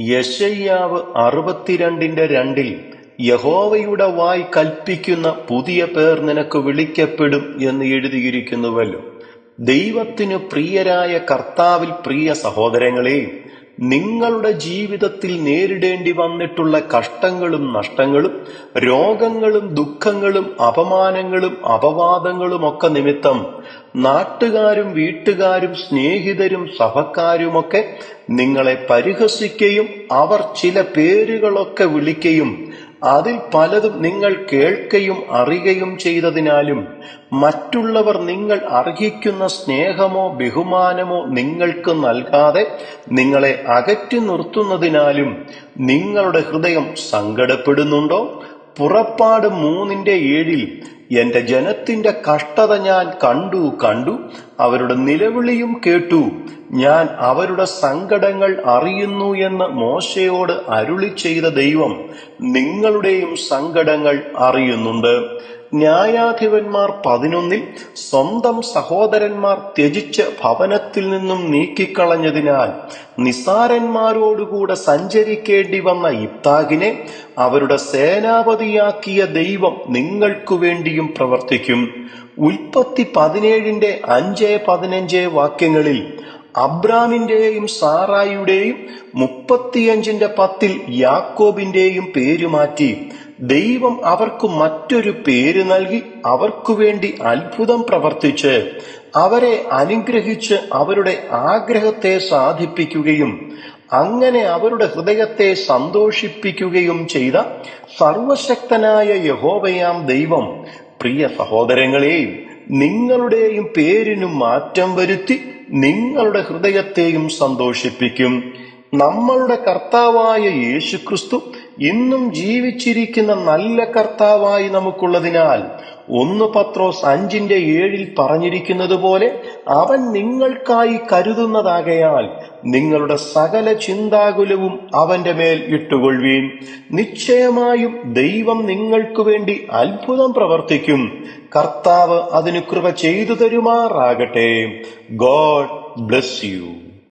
യശയ്യാവ് അറുപത്തിരണ്ടിന്റെ രണ്ടിൽ യഹോവയുടെ വായ് കൽപ്പിക്കുന്ന പുതിയ പേർ നിനക്ക് വിളിക്കപ്പെടും എന്ന് എഴുതിയിരിക്കുന്നുവല്ലോ. ദൈവത്തിനു പ്രിയരായ കർത്താവിൽ പ്രിയ സഹോദരങ്ങളെ നിങ്ങളുടെ ജീവിതത്തിൽ നേരിടേണ്ടി വന്നിട്ടുള്ള കഷ്ടങ്ങളും നഷ്ടങ്ങളും രോഗങ്ങളും ദുഃഖങ്ങളും അപമാനങ്ങളും അപവാദങ്ങളും ഒക്കെ നിമിത്തം നാട്ടുകാരും വീട്ടുകാരും സ്നേഹിതരും സഭക്കാരുമൊക്കെ നിങ്ങളെ പരിഹസിക്കുകയും അവർ ചില പേരുകളൊക്കെ വിളിക്കുകയും അതിൽ പലതും നിങ്ങൾ കേൾക്കുകയും അറിയുകയും ചെയ്തതിനാലും മറ്റുള്ളവർ നിങ്ങൾ അർഹിക്കുന്ന സ്നേഹമോ ബഹുമാനമോ നിങ്ങൾക്ക് നൽകാതെ നിങ്ങളെ അകറ്റി നിർത്തുന്നതിനാലും നിങ്ങളുടെ ഹൃദയം സങ്കടപ്പെടുന്നുണ്ടോ? പുറപ്പാട് മൂന്നിന്റെ ഏഴിൽ എന്റെ ജനത്തിന്റെ കഷ്ടത ഞാൻ കണ്ടു കണ്ടു. അവരുടെ നിലവിളിയും കേട്ടു. ഞാൻ അവരുടെ സങ്കടങ്ങൾ അറിയുന്നു എന്ന് മോശയോട് അരുളി ചെയ്ത ദൈവം നിങ്ങളുടെയും സങ്കടങ്ങൾ അറിയുന്നുണ്ട്. ന്യായാധിപന്മാർ പതിനൊന്നിൽ സ്വന്തം സഹോദരന്മാർ ത്യജിച്ച് ഭവനത്തിൽ നിന്നും നീക്കിക്കളഞ്ഞതിനാൽ നിസാരന്മാരോടുകൂടെ സഞ്ചരിക്കേണ്ടി വന്ന ഇബ്താഗിനെ അവരുടെ സേനാപതിയാക്കിയ ദൈവം നിങ്ങൾക്കു വേണ്ടിയും പ്രവർത്തിക്കും. ഉൽപ്പത്തി പതിനേഴിന്റെ അഞ്ച് പതിനഞ്ച് വാക്യങ്ങളിൽ അബ്രാമിന്റെയും സാറായിയുടെയും മുപ്പത്തിയഞ്ചിന്റെ പത്തിൽ യാക്കോബിന്റെയും പേരുമാറ്റി ദൈവം അവർക്ക് മറ്റൊരു പേര് നൽകി അവർക്കു വേണ്ടി അത്ഭുതം പ്രവർത്തിച്ച് അവരെ അനുഗ്രഹിച്ച് അവരുടെ ആഗ്രഹത്തെ സാധിപ്പിക്കുകയും അങ്ങനെ അവരുടെ ഹൃദയത്തെ സന്തോഷിപ്പിക്കുകയും ചെയ്ത സർവശക്തനായ യഹോവയാം ദൈവം. പ്രിയ സഹോദരങ്ങളെയും നിങ്ങളുടെയും പേരിനും മാറ്റം വരുത്തി നിങ്ങളുടെ ഹൃദയത്തെയും സന്തോഷിപ്പിക്കും. നമ്മളുടെ കർത്താവായ യേശുക്രിസ്തു ഇന്നും ജീവിച്ചിരിക്കുന്ന നല്ല കർത്താവായി നമുക്കുള്ളതിനാൽ ഒന്ന് പത്രോസ് അഞ്ചിന്റെ ഏഴിൽ പറഞ്ഞിരിക്കുന്നത് പോലെ അവൻ നിങ്ങൾക്കായി കരുതുന്നതാകയാൽ നിങ്ങളുടെ സകല ചിന്താകുലവും അവന്റെ മേൽ ഇട്ടുകൊള്ളുവീൻ. നിശ്ചയമായും ദൈവം നിങ്ങൾക്കു വേണ്ടി അത്ഭുതം പ്രവർത്തിക്കും. കർത്താവ് അതിന് കൃപ ചെയ്തു തരുമാറാകട്ടെ. God bless you.